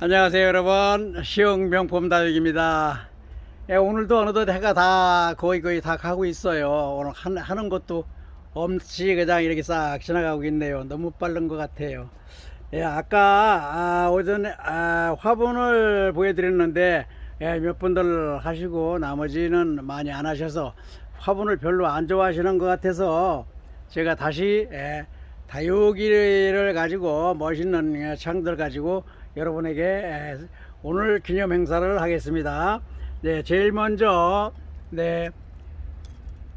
안녕하세요 여러분. 시흥명품 다육입니다. 예, 오늘도 어느덧 해가 다 거의 거의 다 가고 있어요. 오늘 한, 하는 것도 없이 그냥 이렇게 싹 지나가고 있네요. 너무 빠른 것 같아요. 예, 아까 아, 오전에 아, 화분을 보여드렸는데 예, 몇 분들 하시고 나머지는 많이 안 하셔서 화분을 별로 안 좋아하시는 것 같아서 제가 다시 예, 다육이를 가지고 멋있는 예, 창들 가지고 여러분에게 예, 오늘 기념 행사를 하겠습니다. 네, 제일 먼저 네,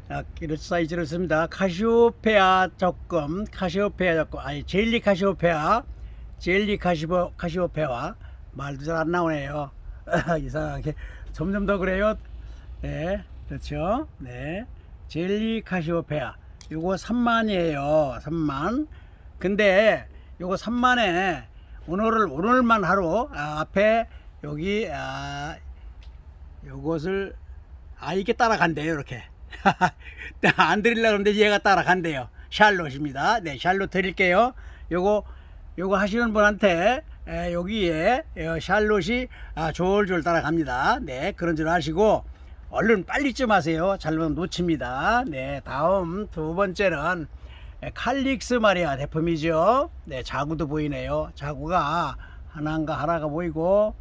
자, 사이즈를 씁니다. 카시오페아 적금, 카시오페아 적금, 아니 젤리 카시오페아, 젤리 카시오 카시오페아 말도 잘 안 나오네요. 이상하게 점점 더 그래요. 네, 그렇죠. 네, 젤리 카시오페아. 요거 3만이에요. 3만. 근데 요거 3만에 오늘을 오늘만 하루 아, 앞에 여기 아, 요것을 아 이게 따라간대요 이렇게. 안 드리려고 그러는데 얘가 따라간대요. 샬롯입니다. 네 샬롯 드릴게요. 요거 요거 하시는 분한테 에, 여기에 어, 샬롯이 아, 졸졸 따라갑니다. 네 그런 줄 아시고 얼른 빨리 좀 하세요. 잘못 놓칩니다. 네 다음 두 번째는 에, 칼릭스 마리아 대품이죠 네 자구도 보이네요 자구가 하나인가 하나가 보이고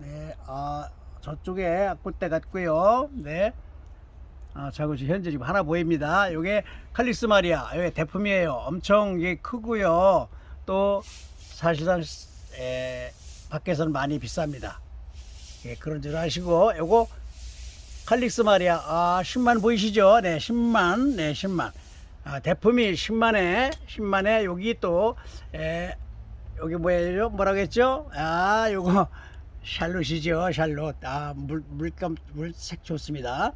네, 아, 저쪽에 앞골대 같고요. 네. 아, 자고 지금 현재 지금 하나 보입니다. 요게 칼릭스 마리아. 요게 대품이에요. 엄청 이게 크고요. 또 사실상 에, 밖에서는 많이 비쌉니다. 예, 그런 줄 아시고 요거 칼릭스 마리아 아, 10만 보이시죠? 네, 10만. 네, 10만. 아, 대품이 10만에 10만에 여기 또 에, 여기 뭐예요? 뭐라고 했죠? 아, 요거 샬롯이죠. 샬롯. 아, 물 물감 물색 좋습니다.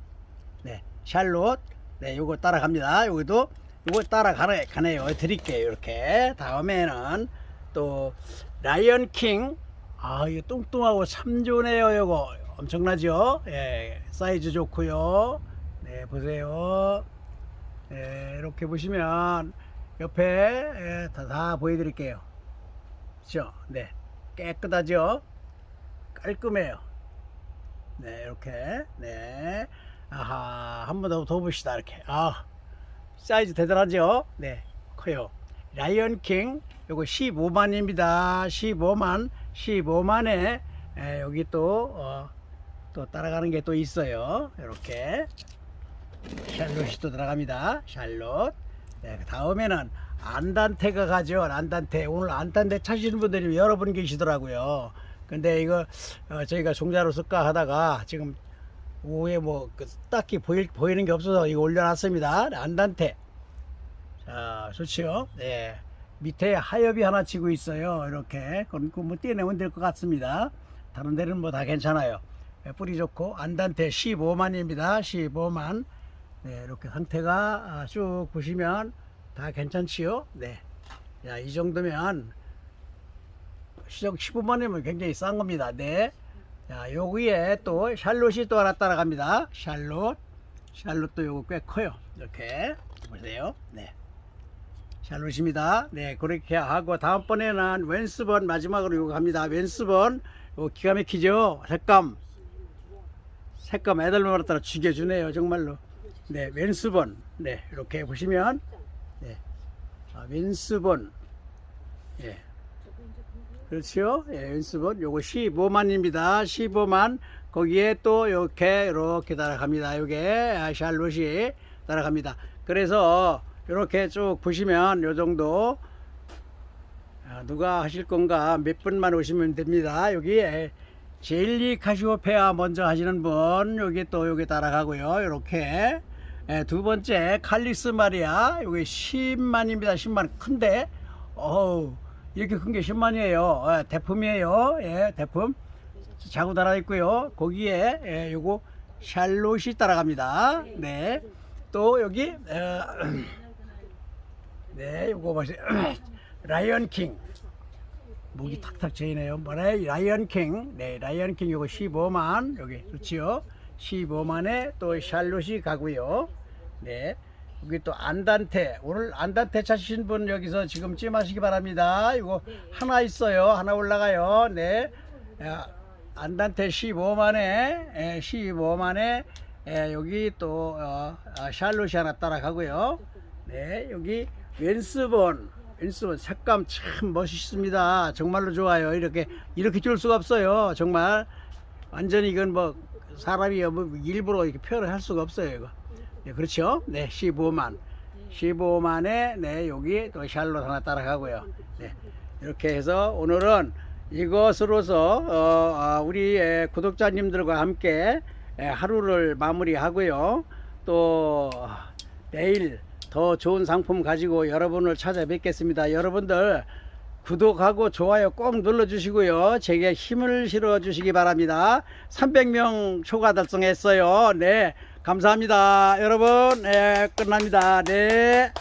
네. 샬롯. 네, 요거 따라갑니다. 여기도 요거 따라가네 가네요. 드릴게요. 이렇게. 다음에는 또 라이언 킹. 아, 이거 뚱뚱하고 참 좋네요. 요거. 엄청나죠? 예. 사이즈 좋고요. 네, 보세요. 네, 이렇게 보시면 옆에 예, 다, 다 보여드릴게요. 그렇죠? 네, 깨끗하죠? 깔끔해요. 네, 이렇게. 네. 아하, 한 번 더 더 봅시다. 이렇게. 아, 사이즈 대단하죠? 네, 커요. 라이언 킹, 요거 15만입니다. 15만, 15만에 에, 여기 또, 어, 또 따라가는 게 또 있어요. 이렇게. 샬롯이 또 들어갑니다. 샬롯. 네, 그 다음에는 안단테가 가죠. 안단테. 오늘 안단테 찾으시는 분들이 여러 분 계시더라고요. 근데 이거 어, 저희가 종자로 쓸까 하다가 지금 오후에 뭐 그 딱히 보일, 보이는 게 없어서 이거 올려놨습니다. 안단테. 자, 좋지요. 네. 밑에 하엽이 하나 치고 있어요. 이렇게. 그럼 그뭐 떼내면 될 것 같습니다. 다른 데는 뭐 다 괜찮아요. 네, 뿌리 좋고 안단테 15만입니다. 15만. 네, 이렇게 상태가 아, 쭉 보시면 다 괜찮지요. 네. 야, 이 정도면 시작 15만이면 굉장히 싼 겁니다. 네. 자, 여기에 또 샬롯이 또 하나 따라갑니다. 샬롯. 샬롯도 요거 꽤 커요. 이렇게 보세요. 네. 샬롯입니다. 네, 그렇게 하고 다음번에는 웬스번 마지막으로 요거 합니다. 웬스번 요 기가 막히죠. 색감. 색감 애들마다 따라 죽여주네요. 정말로. 네, 웬스번. 네, 이렇게 보시면 네. 아, 웬스번. 예. 그렇죠. 예, 연습은 요거 15만입니다. 15만. 거기에 또 이렇게 이렇게 따라갑니다. 요게 아, 샬롯이 따라갑니다. 그래서 이렇게 쭉 보시면 요 정도 아, 누가 하실 건가 몇 분만 오시면 됩니다. 여기에 젤리 카시오페아 먼저 하시는 분 여기 또 여기 따라가고요. 이렇게 예, 두 번째 칼리스 마리아 여기 10만입니다. 10만 큰데 어우 이렇게 큰 게 10만이에요. 예, 대품이에요. 예, 대품. 자고 달아 있고요. 거기에 예, 요거 샬롯이 따라갑니다. 네. 또 여기 어, 네, 요거 보세요. 라이언 킹. 목이 탁탁 저이네요. 뭐래? 라이언 킹. 네, 라이언 킹 요거 15만. 여기 좋지요. 15만에 또 샬롯이 가고요. 네. 여기 또 안단테 오늘 안단테 찾으신 분 여기서 지금 찜하시기 바랍니다. 이거 하나 있어요. 하나 올라가요. 네. 야, 안단테 15만에 15만에 여기 또 어, 아, 샬롯이 하나 따라가고요. 네 여기 웬스본 웬스본 색감 참 멋있습니다. 정말로 좋아요. 이렇게 이렇게 줄 수가 없어요. 정말 완전히 이건 뭐 사람이 뭐 일부러 이렇게 표현을 할 수가 없어요. 이거. 네, 그렇죠? 네, 15만. 15만에 네, 여기 또 샬롯 하나 따라가고요. 네. 이렇게 해서 오늘은 이것으로서 어, 아, 우리 에, 구독자님들과 함께 에, 하루를 마무리하고요. 또 내일 더 좋은 상품 가지고 여러분을 찾아뵙겠습니다. 여러분들 구독하고 좋아요 꼭 눌러주시고요. 제게 힘을 실어주시기 바랍니다. 300명 초과 달성했어요. 네, 감사합니다. 여러분, 네, 끝납니다. 네.